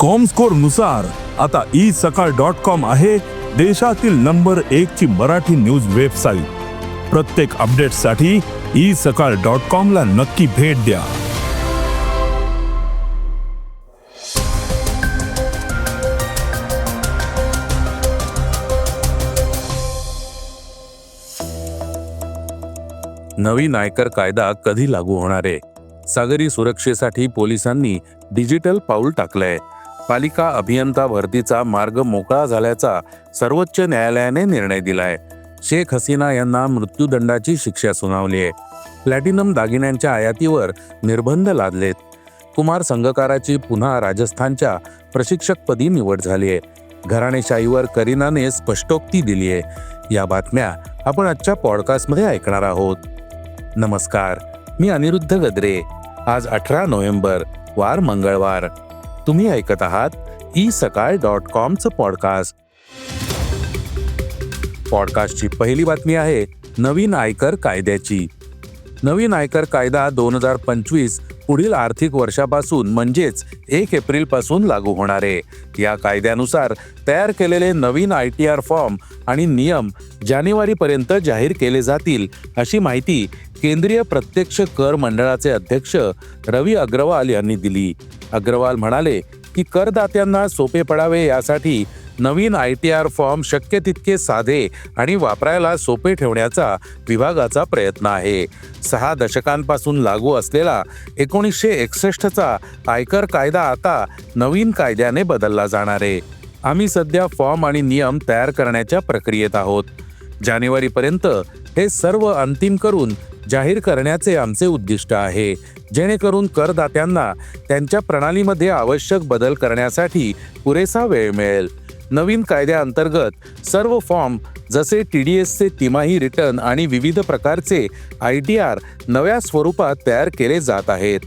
कॉमस्कोरनुसार आता ई सकाळ dot com आहे देशातील नंबर एक ची मराठी न्यूज वेबसाईट प्रत्येक अपडेटसाठी ई सकाळ डॉट कॉम ला नक्की भेट द्या. नवीन आयकर कायदा कधी लागू होणार आहे? सागरी सुरक्षेसाठी पोलिसांनी डिजिटल पाऊल टाकलंय. पालिका अभियंता भरतीचा मार्ग मोकळा झाल्याचा सर्वोच्च न्यायालयाने निर्णय दिलाय. शेख हसीना यांना मृत्यूदंडाची शिक्षा सुनावली आहे. प्लॅटिनम दागिन्यांच्या आयातीवर निर्बंध लादलेत. कुमार संघकाराची पुन्हा राजस्थानच्या प्रशिक्षकपदी निवड झाली आहे. घराणेशाहीवर करीनाने स्पष्टोक्ती दिली आहे. या बातम्या आपण आजच्या पॉडकास्टमध्ये ऐकणार आहोत. नमस्कार मी अनिरुद्ध गद्रे. आज अठरा नोव्हेंबर वार मंगळवार. तुम्ही ऐकत आहात ई सकाळ डॉट कॉमचं पॉडकास्ट. पॉडकास्टची पहिली बातमी आहे नवीन आयकर कायद्याची. नवीन आयकर कायदा दोन हजार पंचवीस पुढील आर्थिक वर्षापासून म्हणजेच एक एप्रिलपासून लागू होणार आहे. या कायद्यानुसार तयार केलेले नवीन आय टी आर फॉर्म आणि नियम जानेवारीपर्यंत जाहीर केले जातील अशी माहिती केंद्रीय प्रत्यक्ष कर मंडळाचे अध्यक्ष रवी अग्रवाल यांनी दिली. अग्रवाल म्हणाले की करदात्यांना सोपे पडावे यासाठी नवीन आय टी आर फॉर्म शक्य तितके साधे आणि वापरायला सोपे ठेवण्याचा विभागाचा प्रयत्न आहे. सहा दशकांपासून लागू असलेला एकोणीसशे एकसष्टचा आयकर कायदा आता नवीन कायद्याने बदलला जाणार आहे. आम्ही सध्या फॉर्म आणि नियम तयार करण्याच्या प्रक्रियेत आहोत. जानेवारीपर्यंत हे सर्व अंतिम करून जाहीर करण्याचे आमचे उद्दिष्ट आहे. जेणेकरून करदात्यांना त्यांच्या प्रणालीमध्ये आवश्यक बदल करण्यासाठी पुरेसा वेळ मिळेल. नवीन कायद्याअंतर्गत सर्व फॉर्म जसे टी डी एसचे तिमाही रिटर्न आणि विविध प्रकारचे आय टी आर नव्या स्वरूपात तयार केले जात आहेत.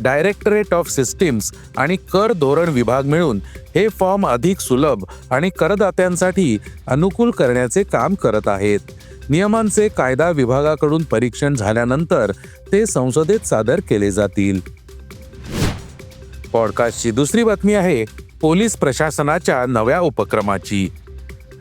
डायरेक्टरेट ऑफ सिस्टीम्स आणि कर धोरण विभाग मिळून हे फॉर्म अधिक सुलभ आणि करदात्यांसाठी अनुकूल करण्याचे काम करत आहेत. नियमांचे कायदा विभागाकडून परीक्षण झाल्यानंतर ते संसदेत सादर केले जातील. पॉडकास्टची दुसरी बातमी आहे पोलीस प्रशासनाच्या नव्या उपक्रमाची.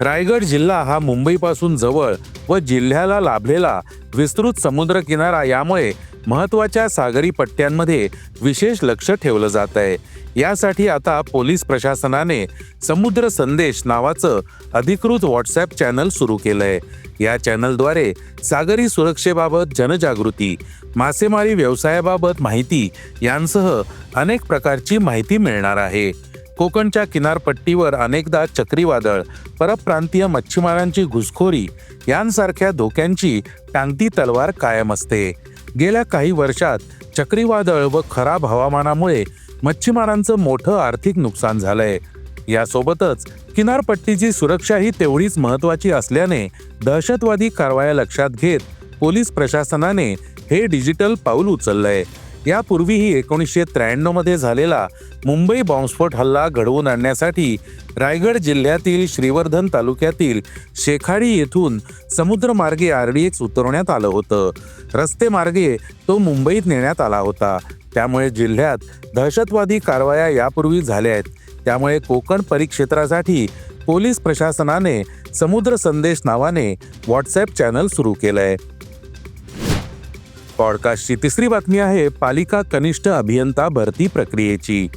रायगड जिल्हा हा मुंबईपासून जवळ व जिल्ह्याला लाभलेला विस्तृत समुद्रकिनारा यामुळे महत्त्वाच्या सागरी पट्ट्यांमध्ये विशेष लक्ष ठेवलं जात आहे. यासाठी आता पोलीस प्रशासनाने समुद्र संदेश नावाचं अधिकृत व्हॉट्सॲप चॅनल सुरू केलंय. या चॅनलद्वारे सागरी सुरक्षेबाबत जनजागृती मासेमारी व्यवसायाबाबत माहिती यांसह अनेक प्रकारची माहिती मिळणार आहे. कोकणच्या किनारपट्टीवर अनेकदा चक्रीवादळ परप्रांतीय मच्छीमारांची घुसखोरी यांसारख्या धोक्यांची टांगती तलवार कायम असते. गेल्या काही वर्षात चक्रीवादळ व खराब हवामानामुळे मच्छीमारांचं मोठं आर्थिक नुकसान झालंय. यासोबतच किनारपट्टीची सुरक्षाही तेवढीच महत्वाची असल्याने दहशतवादी कारवाया लक्षात घेत पोलीस प्रशासनाने हे डिजिटल पाऊल उचललंय. यापूर्वीही एकोणीसशे त्र्याण्णवमध्ये झालेला मुंबई बॉम्बस्फोट हल्ला घडवून आणण्यासाठी रायगड जिल्ह्यातील श्रीवर्धन तालुक्यातील शेखाडी येथून समुद्रमार्गे आर डी एक्स उतरवण्यात आलं होतं. रस्तेमार्गे तो मुंबईत नेण्यात आला होता. त्यामुळे जिल्ह्यात दहशतवादी कारवाया यापूर्वी झाल्या आहेत. त्यामुळे कोकण परिक्षेत्रासाठी पोलीस प्रशासनाने समुद्र संदेश नावाने व्हॉट्सॲप चॅनल सुरू केलं आहे पॉडकास्टची तिसरी बातमी आहे पालिका कनिष्ठ अभियंता भरती प्रक्रियेची.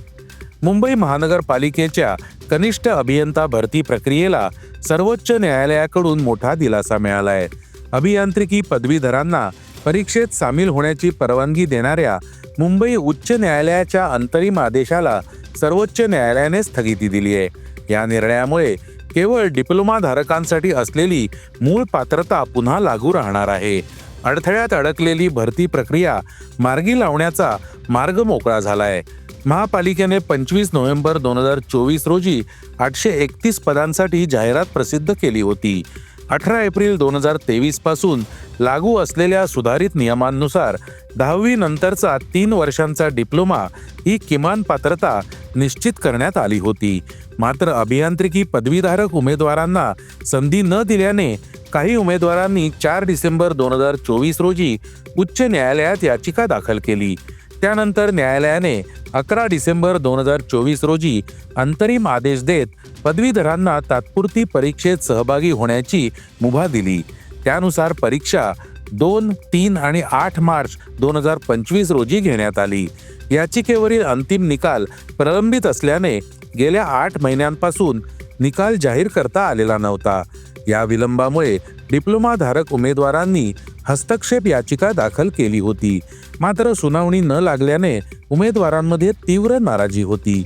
मुंबई महानगरपालिकेच्या कनिष्ठ अभियंता भरती प्रक्रियेला सर्वोच्च न्यायालयाकडून मोठा दिलासा मिळालाय. अभियांत्रिकी पदवीधरांना परीक्षेत सामील होण्याची परवानगी देणाऱ्या मुंबई उच्च न्यायालयाच्या अंतरिम आदेशाला सर्वोच्च न्यायालयाने स्थगिती दिली आहे. या निर्णयामुळे केवळ डिप्लोमा धारकांसाठी असलेली मूळ पात्रता पुन्हा लागू राहणार आहे. अडथळ्यात अडकलेली भरती प्रक्रिया मार्गी लावण्याचा मार्ग मोकळा झालाय. महापालिकेने पंचवीस नोव्हेंबर दोन हजार चोवीस रोजी आठशे एकतीस पदांसाठी जाहिरात प्रसिद्ध केली होती. अठरा एप्रिल दोन हजार तेवीसपासून लागू असलेल्या सुधारित नियमांनुसार दहावी नंतरचा तीन वर्षांचा डिप्लोमा ही किमान पात्रता निश्चित करण्यात आली होती. मात्र अभियांत्रिकी पदवीधारक उमेदवारांना संधी न दिल्याने काही उमेदवारांनी चार डिसेंबर दोन हजार चोवीस रोजी उच्च न्यायालयात याचिका दाखल केली. त्यानंतर न्यायालयाने अकरा डिसेंबर दोन हजार चोवीस रोजी अंतरिम आदेश देत पदवीधरांना तात्पुरती परीक्षेत सहभागी होण्याची मुभा दिली. त्यानुसार परीक्षा दोन तीन आणि आठ मार्च दोन हजार पंचवीस रोजी घेण्यात आली. याचिकेवरील अंतिम निकाल प्रलंबित असल्याने गेल्या आठ महिन्यांपासून निकाल जाहीर करता आलेला नव्हता. या विलंबामुळे डिप्लोमाधारक उमेदवारांनी हस्तक्षेप याचिका दाखल केली होती. मात्र सुनावणी न लागल्याने उमेदवारांमध्ये तीव्र नाराजी होती.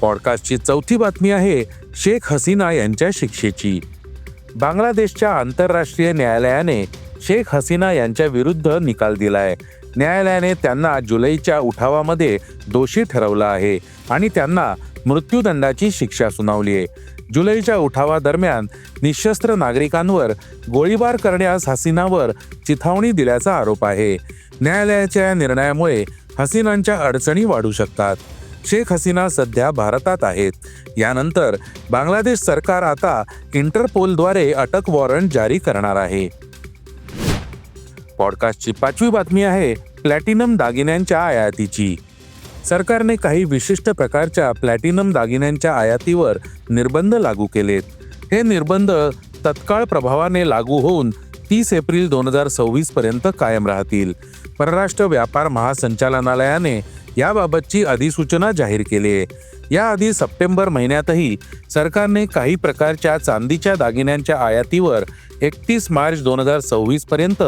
पॉडकास्टची चौथी बातमी आहे शेख हसीना यांच्या शिक्षेची. बांगलादेशच्या आंतरराष्ट्रीय न्यायालयाने शेख हसीना यांच्या विरुद्ध निकाल दिलाय. न्यायालयाने त्यांना जुलैच्या उठावामध्ये दोषी ठरवलं आहे आणि त्यांना मृत्यूदंडाची शिक्षा सुनावली आहे. जुलैच्या उठावादरम्यान निशस्त्र नागरिकांवर गोळीबार करण्यास हसीनावर चिथावणी दिल्याचा आरोप आहे. न्यायालयाच्या या निर्णयामुळे हसीनांच्या अडचणी वाढू शकतात. शेख हसीना सध्या भारतात आहेत. यानंतर बांगलादेश सरकार आता इंटरपोलद्वारे अटक वॉरंट जारी करणार आहे. पॉडकास्टची पाचवी बातमी आहे प्लॅटिनम दागिन्यांच्या आयातीची. सरकारने काही विशिष्ट प्रकारच्या प्लॅटिनम दागिन्यांच्या आयातीवर निर्बंध लागू केलेत. हे निर्बंध तत्काळ प्रभावाने लागू होऊन तीस एप्रिल दोन हजार सव्वीस पर्यंत कायम राहतील. परराष्ट्र व्यापार महासंचालनालयाने याबाबतची अधिसूचना जाहीर केली आहे. याआधी सप्टेंबर महिन्यातही सरकारने काही प्रकारच्या चांदीच्या दागिन्यांच्या आयातीवर एकतीस मार्च दोन हजार सव्वीस पर्यंत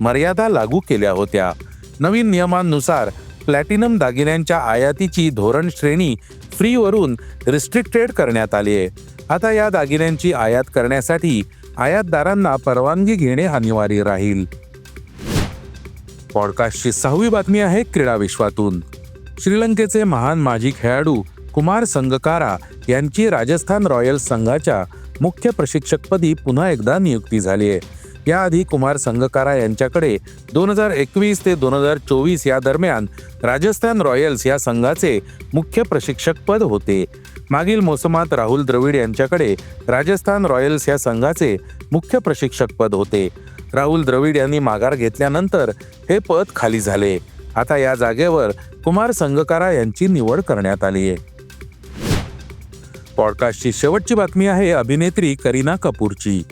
मर्यादा लागू केल्या होत्या. नवीन नियमांनुसार प्लॅटिनम दागिन्यांच्या आयातीची धोरण श्रेणी फ्रीवरून रिस्ट्रिक्टेड करण्यात आली आहे. आता या दागिन्यांची आयात करण्यासाठी आयातदारांना परवानगी घेणे अनिवार्य राहील. पॉडकास्टची सहावी बातमी आहे क्रीडा विश्वातून. श्रीलंकेचे महान माजी खेळाडू कुमार संगकारा यांची राजस्थान रॉयल्स संघाच्या मुख्य प्रशिक्षकपदी पुन्हा एकदा नियुक्ती झाली आहे. याआधी कुमार संगकारा यांच्याकडे दोन हजार एकवीस ते दोन हजार चोवीस या दरम्यान राजस्थान रॉयल्स या संघाचे मुख्य प्रशिक्षकपद होते. मागील मोसमात राहुल द्रविड यांच्याकडे राजस्थान रॉयल्स या संघाचे मुख्य प्रशिक्षकपद होते. राहुल द्रविड यांनी माघार घेतल्यानंतर हे पद खाली झाले. आता या जागेवर कुमार संगकारा यांची निवड करण्यात आली आहे. पॉडकास्टची शेवटची बातमी आहे अभिनेत्री करीना कपूरची.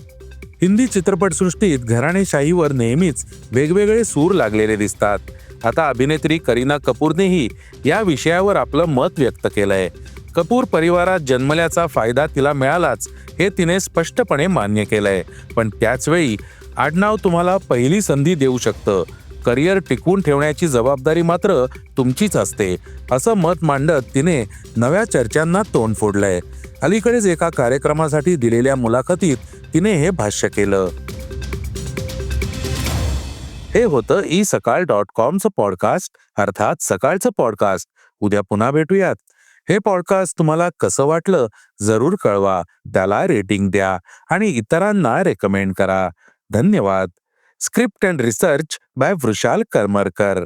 हिंदी चित्रपटसृष्टीत घराणेशाहीवर नेहमीच वेगवेगळे सूर लागलेले दिसतात. आता अभिनेत्री करीना कपूरनेही या विषयावर आपलं मत व्यक्त केलंय. कपूर परिवारात जन्मल्याचा फायदा तिला मिळालाच हे तिने स्पष्टपणे मान्य केलंय. पण त्याचवेळी आडनाव तुम्हाला पहिली संधी देऊ शकतं. करिअर टिकवून ठेवण्याची जबाबदारी मात्र तुमचीच असते असं मत मांडत तिने नव्या चर्चांना तोंड फोडलंय. अलीकडेच एका कार्यक्रमासाठी दिलेल्या मुलाखतीत तिने हे भाष्य केलं. हे होतं ई सकाळ डॉट कॉमचं पॉडकास्ट अर्थात सकाळचं पॉडकास्ट. उद्या पुन्हा भेटूयात. हे पॉडकास्ट तुम्हाला कसं वाटलं जरूर कळवा त्याला रेटिंग द्या आणि इतरांना रेकमेंड करा. धन्यवाद. Script and research by Vrushal Karmarkar.